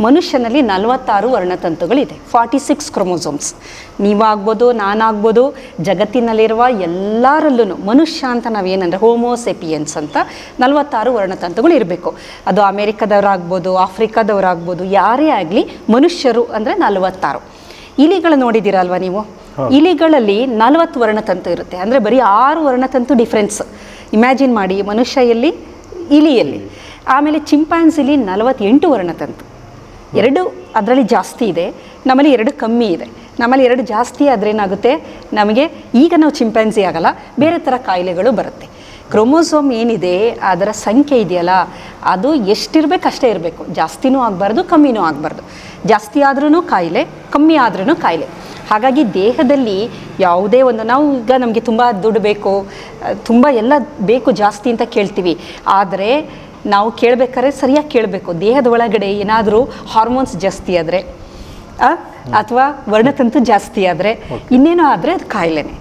ಮನುಷ್ಯನಲ್ಲಿ ನಲವತ್ತಾರು ವರ್ಣತಂತುಗಳಿದೆ ಫಾರ್ಟಿ ಸಿಕ್ಸ್ ಕ್ರೋಮೋಸೋಮ್ಸ್ ನೀವಾಗ್ಬೋದು ನಾನಾಗ್ಬೋದು ಜಗತ್ತಿನಲ್ಲಿರುವ ಎಲ್ಲರಲ್ಲೂ ಮನುಷ್ಯ ಅಂತ ನಾವೇನಂದರೆ ಹೋಮೋಸೆಪಿಯನ್ಸ್ ಅಂತ ನಲವತ್ತಾರು ವರ್ಣತಂತುಗಳು ಇರಬೇಕು. ಅದು ಅಮೇರಿಕದವರಾಗ್ಬೋದು ಆಫ್ರಿಕಾದವರಾಗ್ಬೋದು ಯಾರೇ ಆಗಲಿ ಮನುಷ್ಯರು ಅಂದರೆ ನಲವತ್ತಾರು. ಇಲಿಗಳು ನೋಡಿದ್ದೀರಲ್ವ ನೀವು? ಇಲಿಗಳಲ್ಲಿ ನಲವತ್ತು ವರ್ಣತಂತು ಇರುತ್ತೆ. ಅಂದರೆ ಬರೀ ಆರು ವರ್ಣತಂತು ಡಿಫ್ರೆನ್ಸ್ ಇಮ್ಯಾಜಿನ್ ಮಾಡಿ ಮನುಷ್ಯ ಎಲ್ಲಿ? ಇಲಿಯಲ್ಲಿ. ಆಮೇಲೆ ಚಿಂಪಾನ್ಸಿಲಿ ನಲವತ್ತೆಂಟು ವರ್ಣತಂತು. ಎರಡು ಅದರಲ್ಲಿ ಜಾಸ್ತಿ ಇದೆ, ನಮ್ಮಲ್ಲಿ ಎರಡು ಕಮ್ಮಿ ಇದೆ. ನಮ್ಮಲ್ಲಿ ಎರಡು ಜಾಸ್ತಿ ಆದರೆ ಏನಾಗುತ್ತೆ? ನಮಗೆ ಈಗ ನಾವು ಚಿಂಪಾಂಜಿ ಆಗಲ್ಲ, ಬೇರೆ ಥರ ಕಾಯಿಲೆಗಳು ಬರುತ್ತೆ. ಕ್ರೋಮೋಸೋಮ್ ಏನಿದೆ, ಅದರ ಸಂಖ್ಯೆ ಇದೆಯಲ್ಲ, ಅದು ಎಷ್ಟಿರಬೇಕು ಅಷ್ಟೇ ಇರಬೇಕು. ಜಾಸ್ತಿನೂ ಆಗಬಾರ್ದು, ಕಮ್ಮಿನೂ ಆಗಬಾರ್ದು. ಜಾಸ್ತಿ ಆದ್ರೂ ಕಾಯಿಲೆ, ಕಮ್ಮಿ ಆದ್ರೂ ಕಾಯಿಲೆ. ಹಾಗಾಗಿ ದೇಹದಲ್ಲಿ ಯಾವುದೇ ಒಂದು, ನಾವು ಈಗ ನಮಗೆ ತುಂಬ ದುಡ್ಡು ಬೇಕು ತುಂಬ ಎಲ್ಲ ಬೇಕು ಜಾಸ್ತಿ ಅಂತ ಕೇಳ್ತೀವಿ. ಆದರೆ ನಾವು ಕೇಳಬೇಕಾದ್ರೆ ಸರಿಯಾಗಿ ಕೇಳಬೇಕು. ದೇಹದ ಒಳಗಡೆ ಏನಾದರೂ ಹಾರ್ಮೋನ್ಸ್ ಜಾಸ್ತಿ ಆದರೆ ಅಥವಾ ವರ್ಣತಂತು ಜಾಸ್ತಿ ಆದರೆ ಇನ್ನೇನೋ ಆದರೆ ಅದು ಕಾಯಿಲೆನೇ.